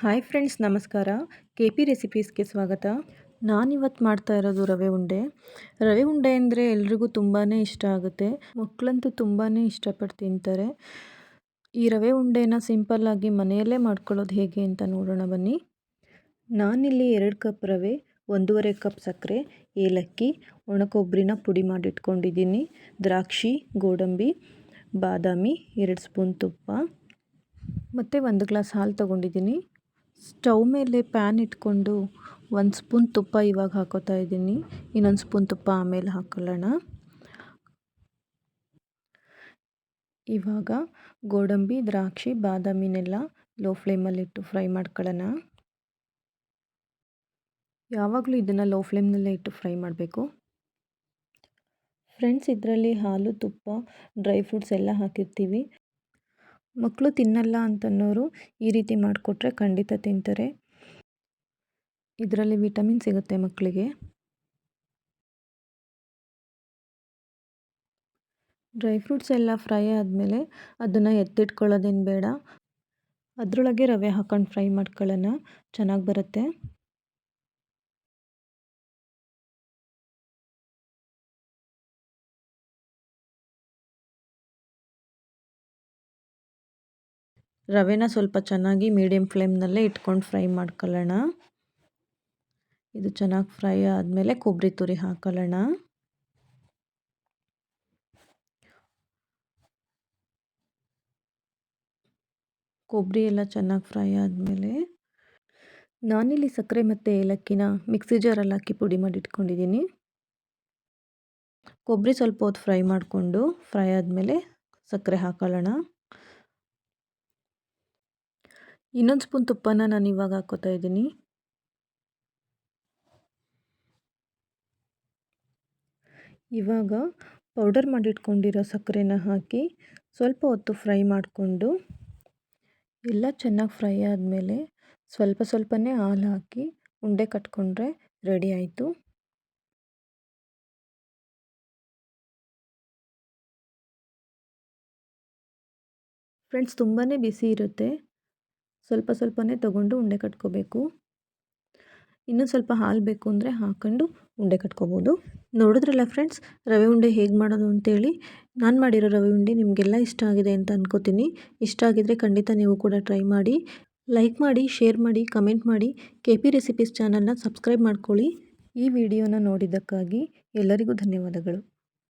Hi friends, ನಮಸ್ಕಾರ. K P ರೆಸಿಪೀಸ್ಗೆ ಸ್ವಾಗತ. ನಾನಿವತ್ತು ಮಾಡ್ತಾ ಇರೋದು ರವೆ ಉಂಡೆ. ರವೆ ಉಂಡೆ ಅಂದರೆ ಎಲ್ರಿಗೂ ತುಂಬಾ ಇಷ್ಟ ಆಗುತ್ತೆ. ಮಕ್ಕಳಂತೂ ತುಂಬಾ ಇಷ್ಟಪಟ್ಟು ತಿಂತಾರೆ. ಈ ರವೆ ಉಂಡೆನ ಸಿಂಪಲ್ಲಾಗಿ ಮನೆಯಲ್ಲೇ ಮಾಡ್ಕೊಳ್ಳೋದು ಹೇಗೆ ಅಂತ ನೋಡೋಣ ಬನ್ನಿ. ನಾನಿಲ್ಲಿ ಎರಡು ಕಪ್ ರವೆ, ಒಂದೂವರೆ ಕಪ್ ಸಕ್ಕರೆ, ಏಲಕ್ಕಿ, ಒಣಕೊಬ್ಬರಿನ ಪುಡಿ ಮಾಡಿಟ್ಕೊಂಡಿದ್ದೀನಿ. ದ್ರಾಕ್ಷಿ, ಗೋಡಂಬಿ, ಬಾದಾಮಿ, ಎರಡು ಸ್ಪೂನ್ ತುಪ್ಪ. ಮತ್ತು ಒಂದು ಗ್ಲಾಸ್ ಹಾಲು ತೊಗೊಂಡಿದ್ದೀನಿ. ಸ್ಟವ್ ಮೇಲೆ ಪ್ಯಾನ್ ಇಟ್ಕೊಂಡು ಒಂದು ಸ್ಪೂನ್ ತುಪ್ಪ ಇವಾಗ ಹಾಕೋತಾ ಇದ್ದೀನಿ. ಇನ್ನೊಂದು ಸ್ಪೂನ್ ತುಪ್ಪ ಆಮೇಲೆ ಹಾಕೊಳ್ಳೋಣ. ಇವಾಗ ಗೋಡಂಬಿ, ದ್ರಾಕ್ಷಿ, ಬಾದಾಮಿನೆಲ್ಲ ಲೋ ಫ್ಲೇಮಲ್ಲಿಟ್ಟು ಫ್ರೈ ಮಾಡ್ಕೊಳ್ಳೋಣ. ಯಾವಾಗಲೂ ಇದನ್ನು ಲೋ ಫ್ಲೇಮ್ನಲ್ಲೇ ಇಟ್ಟು ಫ್ರೈ ಮಾಡಬೇಕು. ಫ್ರೆಂಡ್ಸ್ ಇದರಲ್ಲಿ ಹಾಲು, ತುಪ್ಪ ಡ್ರೈ ಫ್ರೂಟ್ಸ್ ಎಲ್ಲ ಹಾಕಿರ್ತೀವಿ. ಮಕ್ಕಳು ತಿನ್ನಲ್ಲ ಅಂತನ್ನೋರು ಈ ರೀತಿ ಮಾಡಿಕೊಟ್ರೆ ಖಂಡಿತ ತಿಂತಾರೆ. ಇದರಲ್ಲಿ ವಿಟಮಿನ್ ಸಿಗುತ್ತೆ ಮಕ್ಕಳಿಗೆ ಡ್ರೈ ಫ್ರೂಟ್ಸ್ ಎಲ್ಲ ಫ್ರೈ ಆದಮೇಲೆ ಅದನ್ನು ಎತ್ತಿಟ್ಕೊಳ್ಳೋದೇನು ಬೇಡ. ಅದರೊಳಗೆ ರವೆ ಹಾಕೊಂಡು ಫ್ರೈ ಮಾಡ್ಕೊಳ್ಳೋಣ. ಚೆನ್ನಾಗಿ ಬರುತ್ತೆ. ರವೆನ ಸ್ವಲ್ಪ ಚೆನ್ನಾಗಿ ಮೀಡಿಯಮ್ ಫ್ಲೇಮ್ನಲ್ಲೇ ಇಟ್ಕೊಂಡು ಫ್ರೈ ಮಾಡ್ಕೊಳ್ಳೋಣ. ಇದು ಚೆನ್ನಾಗಿ ಫ್ರೈ ಆದಮೇಲೆ ಕೊಬ್ಬರಿ ತುರಿ ಹಾಕೊಳ್ಳೋಣ. ಕೊಬ್ಬರಿ ಎಲ್ಲ ಚೆನ್ನಾಗಿ ಫ್ರೈ ಆದಮೇಲೆ ನಾನಿಲ್ಲಿ ಸಕ್ಕರೆ ಮತ್ತು ಏಲಕ್ಕಿನ ಮಿಕ್ಸಿ ಜಾರಲ್ಲಿ ಹಾಕಿ ಪುಡಿ ಮಾಡಿ ಇಟ್ಕೊಂಡಿದ್ದೀನಿ. ಕೊಬ್ಬರಿ ಸ್ವಲ್ಪ ಹೊತ್ತು ಫ್ರೈ ಮಾಡಿಕೊಂಡು ಫ್ರೈ ಆದಮೇಲೆ ಸಕ್ಕರೆ ಹಾಕೊಳ್ಳೋಣ. ಇನ್ನೊಂದು ಸ್ಪೂನ್ ತುಪ್ಪನ ನಾನು ಇವಾಗ ಹಾಕೋತಾ ಇದ್ದೀನಿ. ಇವಾಗ ಪೌಡರ್ ಮಾಡಿಟ್ಕೊಂಡಿರೋ ಸಕ್ಕರೆನ ಹಾಕಿ ಸ್ವಲ್ಪ ಹೊತ್ತು ಫ್ರೈ ಮಾಡಿಕೊಂಡು ಎಲ್ಲ ಚೆನ್ನಾಗಿ ಫ್ರೈ ಆದಮೇಲೆ ಸ್ವಲ್ಪ ಸ್ವಲ್ಪನೇ ಹಾಲು ಹಾಕಿ ಉಂಡೆ ಕಟ್ಕೊಂಡ್ರೆ ರೆಡಿ ಆಯಿತು. ಫ್ರೆಂಡ್ಸ್ ತುಂಬಾ ಬಿಸಿ ಇರುತ್ತೆ. ಸ್ವಲ್ಪ ಸ್ವಲ್ಪನೇ ತಗೊಂಡು ಉಂಡೆ ಕಟ್ಕೋಬೇಕು. ಇನ್ನೂ ಸ್ವಲ್ಪ ಹಾಲು ಬೇಕು ಅಂದರೆ ಹಾಕ್ಕೊಂಡು ಉಂಡೆ ಕಟ್ಕೋಬೋದು. ನೋಡಿದ್ರಲ್ಲ ಫ್ರೆಂಡ್ಸ್ ರವೆ ಉಂಡೆ ಹೇಗೆ ಮಾಡೋದು ಅಂತೇಳಿ? ನಾನು ಮಾಡಿರೋ ರವೆ ಉಂಡೆ ನಿಮಗೆಲ್ಲ ಇಷ್ಟ ಆಗಿದೆ ಅಂತ ಅನ್ಕೋತೀನಿ. ಇಷ್ಟ ಆಗಿದರೆ ಖಂಡಿತ ನೀವು ಕೂಡ ಟ್ರೈ ಮಾಡಿ. ಲೈಕ್ ಮಾಡಿ ಶೇರ್ ಮಾಡಿ ಕಮೆಂಟ್ ಮಾಡಿ. ಕೆ ಪಿ ರೆಸಿಪೀಸ್ ಚಾನಲ್ನ ಸಬ್ಸ್ಕ್ರೈಬ್ ಮಾಡ್ಕೊಳ್ಳಿ. ಈ ವಿಡಿಯೋನ ನೋಡಿದ್ದಕ್ಕಾಗಿ ಎಲ್ಲರಿಗೂ ಧನ್ಯವಾದಗಳು.